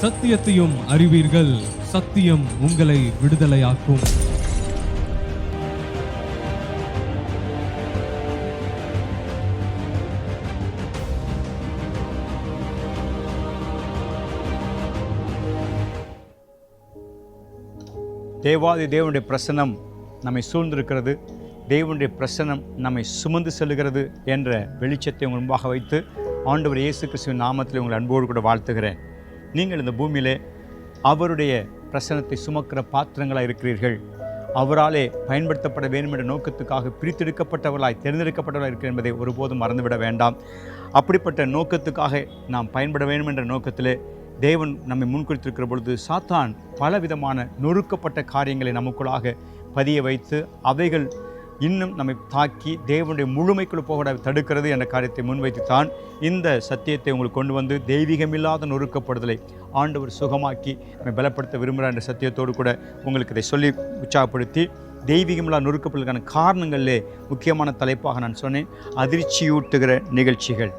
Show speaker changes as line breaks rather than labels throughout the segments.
சத்தியத்தையும் அறிவீர்கள். சத்தியம் உங்களை விடுதலையாக்கும்.
தேவாதி தேவனுடைய பிரசன்னம் நம்மை சூழ்ந்திருக்கிறது. தேவனுடைய பிரசன்னம் நம்மை சுமந்து செல்லுகிறது என்ற வெளிச்சத்தை உங்கள் முன்பாக வைத்து ஆண்டவர் இயேசு கிறிஸ்துவின் நாமத்தில் உங்கள் அன்போடு கூட வாழ்த்துகிறேன். நீங்கள் இந்த பூமியிலே அவருடைய பிரசனத்தை சுமக்கிற பாத்திரங்களாக இருக்கிறீர்கள். அவராலே பயன்படுத்தப்பட வேண்டும் என்ற நோக்கத்துக்காக பிரித்தெடுக்கப்பட்டவர்களாய் தேர்ந்தெடுக்கப்பட்டவர்களாக இருக்கிற என்பதை ஒருபோதும் மறந்துவிட வேண்டாம். அப்படிப்பட்ட நோக்கத்துக்காக நாம் பயன்பட வேண்டும் என்ற நோக்கத்திலே தேவன் நம்மை முன்குறித்திருக்கிற பொழுது சாத்தான் பலவிதமான நொறுக்கப்பட்ட காரியங்களை நமக்குள்ளாக பதிய வைத்து அவைகள் இன்னும் நம்மை தாக்கி தேவனுடைய முழுமைக்குள் போக தடுக்கிறது என்ற காரியத்தை முன்வைத்து தான் இந்த சத்தியத்தை உங்களுக்கு கொண்டு வந்து தெய்வீகமில்லாத நொறுக்கப்படுதலை ஆண்டவர் சுகமாக்கி நம்மை பலப்படுத்த விரும்புகிறார் என்ற சத்தியத்தோடு கூட உங்களுக்கு இதை சொல்லி உற்சாகப்படுத்தி தெய்வீகமில்லா நொறுக்கப்படுவதற்கான காரணங்களிலே முக்கியமான தலைப்பாக நான் சொன்னேன். அதிர்ச்சியூட்டுகிற நிகழ்ச்சிகள்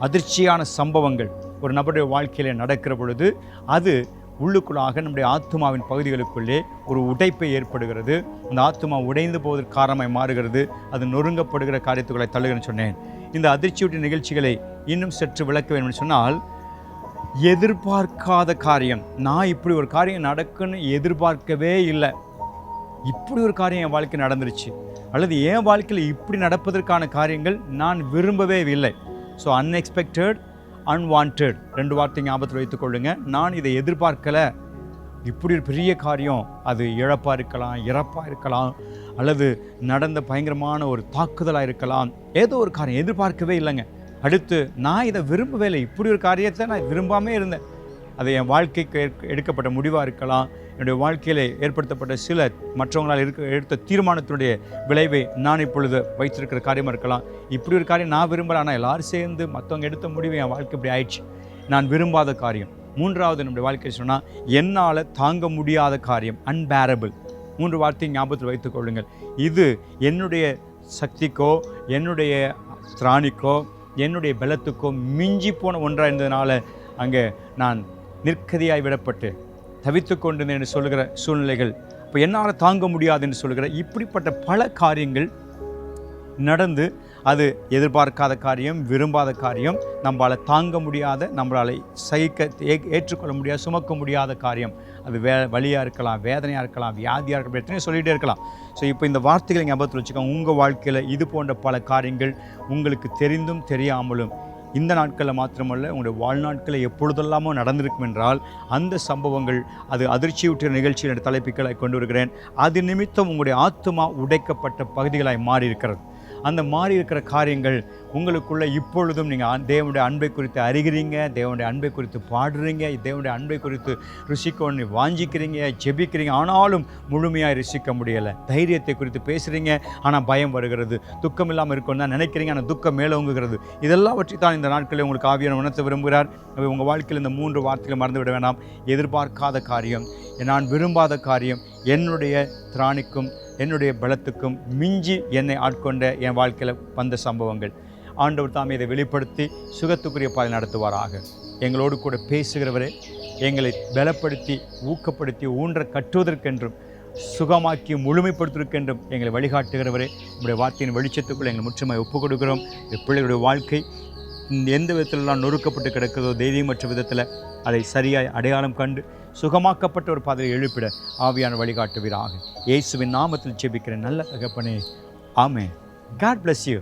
அதிர்ச்சியான சம்பவங்கள் ஒரு நபருடைய வாழ்க்கையில் நடக்கிற பொழுது அது உள்ளுக்குள்ளாக நம்முடைய ஆத்மாவின் பகுதிகளுக்குள்ளே ஒரு உடைப்பை ஏற்படுகிறது. அந்த ஆத்மா உடைந்து போவதற்கு காரணமாய் மாறுகிறது. அது நொறுங்கப்படுகிற காரியத்துக்களை தள்ளுகிறேன்னு சொன்னேன். இந்த அதிர்ச்சியுடைய நிகழ்ச்சிகளை இன்னும் சற்று விளக்க வேண்டும் என்று சொன்னால் எதிர்பார்க்காத காரியம். நான் இப்படி ஒரு காரியம் நடக்குன்னு எதிர்பார்க்கவே இல்லை. இப்படி ஒரு காரியம் என் வாழ்க்கை நடந்துருச்சு. அல்லது என் வாழ்க்கையில் இப்படி நடப்பதற்கான காரியங்கள் நான் விரும்பவே இல்லை. ஸோ அன்எக்ஸ்பெக்டட் அன்வான்ட் ரெண்டு வார்த்தை ஞாபகத்தில் வைத்துக்கொள்ளுங்க. நான் இதை எதிர்பார்க்கலை. இப்படி ஒரு பெரிய காரியம் அது இழப்பாக இருக்கலாம் இறப்பாக இருக்கலாம் அல்லது நடந்த பயங்கரமான ஒரு தாக்குதலாக இருக்கலாம். ஏதோ ஒரு காரியம் எதிர்பார்க்கவே இல்லைங்க. அடுத்து நான் இதை விரும்பவே இல்லை. இப்படி ஒரு காரியத்தை நான் விரும்பாமே இருந்தேன். அது என் வாழ்க்கைக்கு எடுக்கப்பட்ட முடிவாக இருக்கலாம். என்னுடைய வாழ்க்கையில் ஏற்படுத்தப்பட்ட சில மற்றவங்களால் இருக்க எடுத்த தீர்மானத்தினுடைய விளைவை நான் இப்பொழுது வைத்திருக்கிற காரியமாக இருக்கலாம். இப்படி ஒரு காரியம் நான் விரும்பல ஆனால் எல்லாரும் சேர்ந்து மற்றவங்க எடுத்த முடிவு என் வாழ்க்கை இப்படி ஆயிடுச்சு. நான் விரும்பாத காரியம். மூன்றாவது நம்முடைய வாழ்க்கை சொன்னால் என்னால் தாங்க முடியாத காரியம் அன்பேரபிள் மூன்று வார்த்தையும் ஞாபகத்தில் வைத்துக் கொள்ளுங்கள். இது என்னுடைய சக்திக்கோ என்னுடைய திராணிக்கோ என்னுடைய பலத்துக்கோ மிஞ்சி போன ஒன்றாக இருந்ததுனால அங்கே நான் நிற்கதியாய் விடப்பட்டு தவித்து கொண்டிருந்தேன் என்று சொல்கிற சூழ்நிலைகள். இப்போ என்னால் தாங்க முடியாது என்று சொல்கிற இப்படிப்பட்ட பல காரியங்கள் நடந்து அது எதிர்பார்க்காத காரியம் விரும்பாத காரியம் நம்மளால் தாங்க முடியாத நம்மளால் சகிக்க ஏ- ஏற்றுக்கொள்ள முடியாத சுமக்க முடியாத காரியம். அது வே வழியாக இருக்கலாம் வேதனையாக இருக்கலாம் வியாதியாக இருக்கலாம் எத்தனையோ சொல்லிகிட்டே இருக்கலாம். ஸோ இப்போ இந்த வார்த்தைகளை ஞாபகத்தில் வச்சுக்கோங்க. உங்கள் வாழ்க்கையில் இது போன்ற பல காரியங்கள் உங்களுக்கு தெரிந்தும் தெரியாமலும் இந்த நாட்களில் மாத்திரமல்ல உங்களுடைய வாழ்நாட்களை எப்பொழுதெல்லாமோ நடந்திருக்கும் என்றால் அந்த சம்பவங்கள் அது அதிர்ச்சியுற்ற நிகழ்ச்சியின் என்ற தலைப்புகளை கொண்டு வருகிறேன். அது நிமித்தம் உங்களுடைய ஆத்மா உடைக்கப்பட்ட பகுதிகளாய் மாறி இருக்கிறது அந்த மாறி இருக்கிற காரியங்கள் உங்களுக்குள்ளே இப்பொழுதும் நீங்கள் தேவனுடைய அன்பை குறித்து அறிகிறீங்க தேவனுடைய அன்பை குறித்து பாடுறீங்க தேவனுடைய அன்பை குறித்து ருசிக்கொண்டு வாஞ்சிக்கிறீங்க ஜெபிக்கிறீங்க. ஆனாலும் முழுமையாக ருசிக்க முடியலை. தைரியத்தை குறித்து பேசுகிறீங்க ஆனால் பயம் வருகிறது. துக்கம் இல்லாமல் இருக்கும்னு தான் நினைக்கிறீங்க ஆனால் துக்கம் மேலோங்குகிறது இதெல்லாம் பற்றி தான் இந்த நாட்களில் உங்களுக்கு ஆவியான உணர்த்த விரும்புகிறார். உங்கள் வாழ்க்கையில் இந்த மூன்று வார்த்தைகளை மறந்து விட வேண்டாம். எதிர்பார்க்காத காரியம் நான் விரும்பாத காரியம் என்னுடைய திராணிக்கும் என்னுடைய பலத்துக்கும் மிஞ்சி என்னை ஆட்கொண்ட என் வாழ்க்கையில் வந்த சம்பவங்கள். ஆண்டவர் தாமே இதை வெளிப்படுத்தி சுகத்துக்குரிய பாதை நடத்துவாராக. எங்களோடு கூட பேசுகிறவரே எங்களை பலப்படுத்தி ஊக்கப்படுத்தி ஊன்ற கட்டுவதற்கென்றும் சுகமாக்கி முழுமைப்படுத்துவதற்கென்றும் எங்களை வழிகாட்டுகிறவரே உங்களுடைய வார்த்தையின் வெளிச்சத்துக்குள் எங்களை முற்றுமை ஒப்புக் கொடுக்கிறோம் பிள்ளைகளுடைய வாழ்க்கை எந்த விதத்திலெல்லாம் நொறுக்கப்பட்டு கிடக்குதோ மற்ற விதத்தில் அதை சரியாய் அடையாளம் கண்டு சுகமாக்கப்பட்ட ஒரு பாதையை எழுப்பிட ஆவியான வழிகாட்டுவீராக. இயேசுவின் நாமத்தில் ஜெபிக்கிறேன். நல்ல தகப்பனே. ஆமே காட் பிளஸ் யூ